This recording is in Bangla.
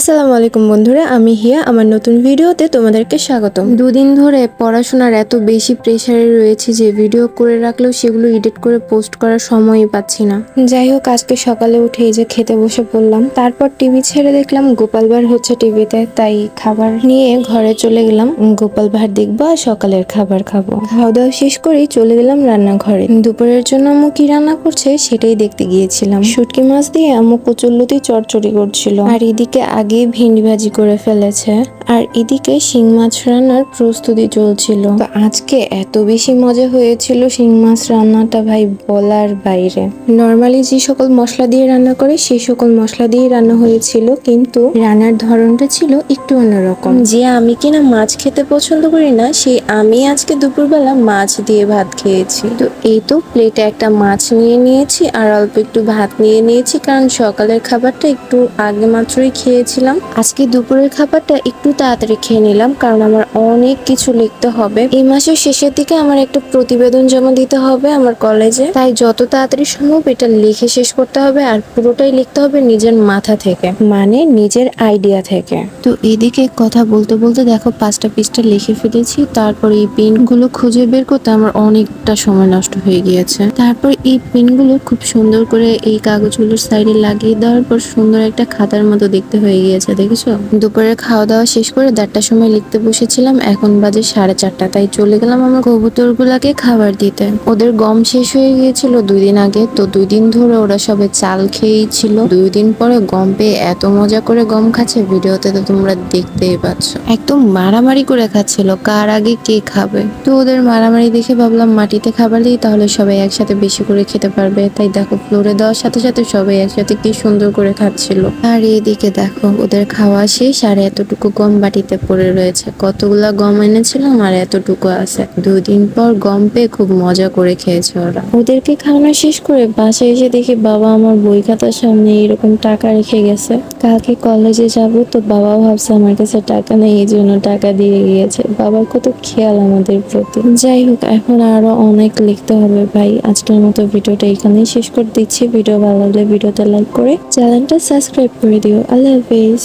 আসসালামু আলাইকুম বন্ধুরা, আমি হিয়া। আমার নতুন ভিডিওতে তোমাদেরকে স্বাগতম। দুদিন ধরে পড়াশোনার এত বেশি প্রেশারে রয়েছে যে ভিডিও করে রাখলেও সেগুলো এডিট করে পোস্ট করার সময়ই পাচ্ছি না। যাই হোক, আজকে সকালে উঠে এই যে খেতে বসে পড়লাম। তারপর টিভি ছেড়ে দেখলাম গোপাল ভাঁড় হচ্ছে টিভিতে তাই খাবার নিয়ে ঘরে চলে গেলাম। গোপাল ভাঁড় দেখব আর সকালের খাবার খাব। খাওয়া দাওয়া শেষ করেই চলে গেলাম রান্নাঘরে। দুপুরের জন্য আম্মু কি রান্না করছে সেটাই দেখতে গিয়েছিলাম। শুটকি মাছ দিয়ে আম্মু কচুল্লতি চটচড়ি করছিল। আর এদিকে আগে ভিন্ডি ভাজি করে ফেলেছে। আর এদিকে শিং মাছ রান্নার প্রস্তুতি চলছিল। তো আজকে এত বেশি মজা হয়েছিল শিং মাছ রান্নাটা ভাই বলার বাইরে। নর্মালি যে সকল মশলা দিয়ে রান্না করে সেই সকল মশলা দিয়ে রান্না হয়েছিল। কিন্তু রান্নার ধরনটা ছিল একটু অন্যরকম। যে আমি কিনা মাছ খেতে পছন্দ করি না, সেই আমি আজকে দুপুরবেলা মাছ দিয়ে ভাত খেয়েছি। তো এই তো প্লেটে একটা মাছ নিয়ে নিয়েছি, আর অল্প একটু ভাত নিয়ে নিয়েছি। কারণ সকালের খাবারটা একটু আগে মাত্রই খেয়েছিলাম আজকে দুপুরের খাবারটা একটু তাড়াতাড়ি খেয়ে নিলাম, কারণ আমার অনেক কিছু লিখতে হবে। এই মাসের শেষের দিকে আমার একটা প্রতিবেদন জমা দিতে হবে আমার কলেজে। তাই যত তাড়াতাড়ি সম্ভব এটা লিখে শেষ করতে হবে আর পুরোটাই লিখতে হবে নিজের মাথা থেকে মানে নিজের আইডিয়া থেকে। তো এদিকে কথা বলতে বলতে দেখো পাঁচটা পিসটা লিখে ফেলেছি, তারপর এই পেনগুলো খুঁজে বের করতে আমার অনেকটা সময় নষ্ট হয়ে গিয়েছে। তারপর এই পেনগুলো খুব সুন্দর করে এই কাগজগুলোর সাইডে লাগিয়ে দেওয়ার পর সুন্দর একটা খাতার মতো দেখতে হয়ে গিয়েছে, দেখেছ? দুপুরে খাওয়া দাওয়া শেষ করে দেড়টার সময় লিখতে বসেছিলাম, এখন বাজে সাড়ে চারটা, তাই চলে গেলাম আমার কবুতরগুলাকে খাবার দিতে। ওদের গম শেষ হয়ে গিয়েছিল দুই দিন আগে, তো দুই দিন ধরে ওরা সবে চাল খেয়েই ছিল। দুই দিন পরে গম পেয়ে এত মজা করে গম খাচ্ছে, ভিডিওতে তো তোমরা দেখতেই পাচ্ছ। একদম মারামারি করে খাচ্ছিল, কার আগে কে খাবে? তো ওদের মারামারি দেখে ভাবলাম মাটিতে খাবার দিই, তাহলে সবাই একসাথে বেশি করে খেতে পারবে। তাই দেখো, ফ্লোরে দেওয়ার সাথে সাথে সবাই একসাথে কি সুন্দর করে খাচ্ছিল। আর এইদিকে দেখো, ওদের খাওয়া শেষ আর এতটুকু গম বাটিতে পড়ে রয়েছে। কতগুলা গম এনেছিলাম আর এতটুকু আছে। দুই দিন পর গম পেয়ে খুব মজা করে খেয়েছে ওরা। ওদেরকে খাওয়ানো শেষ করে বাসায় এসে দেখি বাবা আমার বই খাতার সামনে এরকম টাকা রেখে গেছে। কালকে কলেজে যাব তো বাবা ভাবছে আমার কাছে টাকা নেই, এই জন্য টাকা দিয়ে গিয়েছে। বাবার কত খেয়াল আমাদের প্রতি। যাই হোক, এখন আরও অনেক লিখতে হবে ভাই আজকের মতো ভিডিওটা এখানেই শেষ করে দিচ্ছি। ভিডিও ভালো লাগলে ভিডিওতে লাইক করে চ্যানেলটা সাবস্ক্রাইব করে দিও। আল্লাহ হাফিজ।